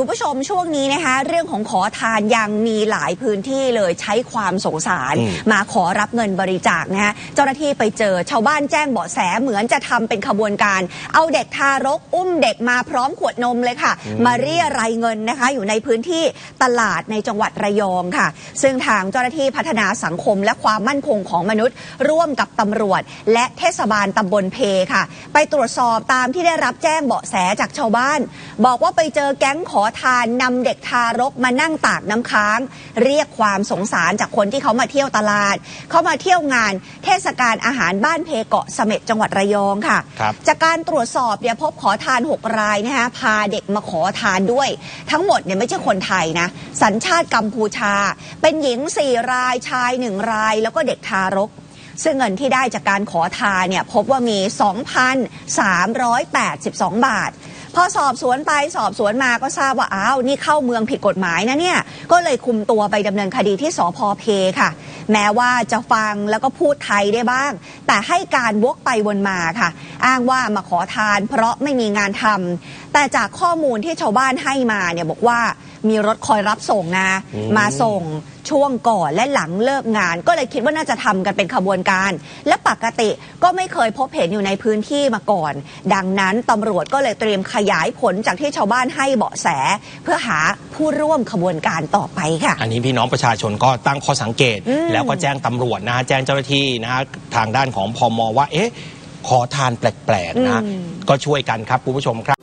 คุณผู้ชมช่วงนี้นะคะ เรื่องของขอทานยังมีหลายพื้นที่เลยใช้ความสงสารอืมมาขอรับเงินบริจาคนะคะเจ้าหน้าที่ไปเจอชาวบ้านแจ้งเบาะแสเหมือนจะทำเป็นขบวนการ เอาเด็กทารกอุ้มเด็กมาพร้อมขวดนมเลยค่ะ มาเรียรายเงินนะคะ อยู่ในพื้นที่ตลาดในจังหวัดระยองค่ะ ซึ่งทางเจ้าหน้าที่พัฒนาสังคมและความมั่นคงของมนุษย์ ร่วมกับตำรวจ และเทศบาลตำบลเพค่ะ ไปตรวจสอบตามที่ได้รับแจ้งเบาะแสจากชาวบ้าน บอกว่าไปเจอแก๊งขอทานนำเด็กทารกมานั่งตากน้ำค้าง เรียกความสงสารจากคนที่เขามาเที่ยวตลาด เขามาเที่ยวงาน เทศกาลอาหารบ้านเพเกาะเสม็ดจังหวัดระยองค่ะครับจากการตรวจสอบเนี่ยพบขอทาน 6 รายนะคะพาเด็กมาขอทานด้วย ทั้งหมดเนี่ยไม่ใช่คนไทยนะสัญชาติกัมพูชา เป็นหญิง 4 รายชาย 1 ราย แล้วก็เด็กทารกซึ่งเงินที่ได้จากการขอทานเนี่ยพบว่ามี 2,382 บาท พอสอบสวนไปสอบสวนมาก็ทราบว่าอ้าวนี่เข้าเมืองผิดกฎหมายนะเนี่ยก็เลยคุมตัวไปดำเนินคดีที่สพเพค่ะ แม้ว่าจะฟังแล้วก็พูดไทยได้บ้าง แต่ให้การวกไปวนมาค่ะ อ้างว่ามาขอทานเพราะไม่มีงานทำแต่จากข้อมูลที่ชาวบ้านให้มาเนี่ยบอกว่า มีรถคอยรับส่งนะ อืม มาส่งช่วงก่อนและหลังเลิกงาน ก็เลยคิดว่าน่าจะทำกันเป็นขบวนการ และปกติก็ไม่เคยพบเห็นอยู่ในพื้นที่มาก่อน ดังนั้นตำรวจก็เลยเตรียมขยายผลจากที่ชาวบ้านให้เบาะแส เพื่อหาผู้ร่วมขบวนการต่อไปค่ะ อันนี้พี่น้องประชาชนก็ตั้งข้อสังเกต อืมแล้วก็แจ้งตำรวจนะฮะแจ้งเจ้าหน้าที่นะฮะทางด้านของพมว่า เอ๊ะ ขอทานแปลกๆนะอืม ก็ช่วยกันครับคุณผู้ชมครับ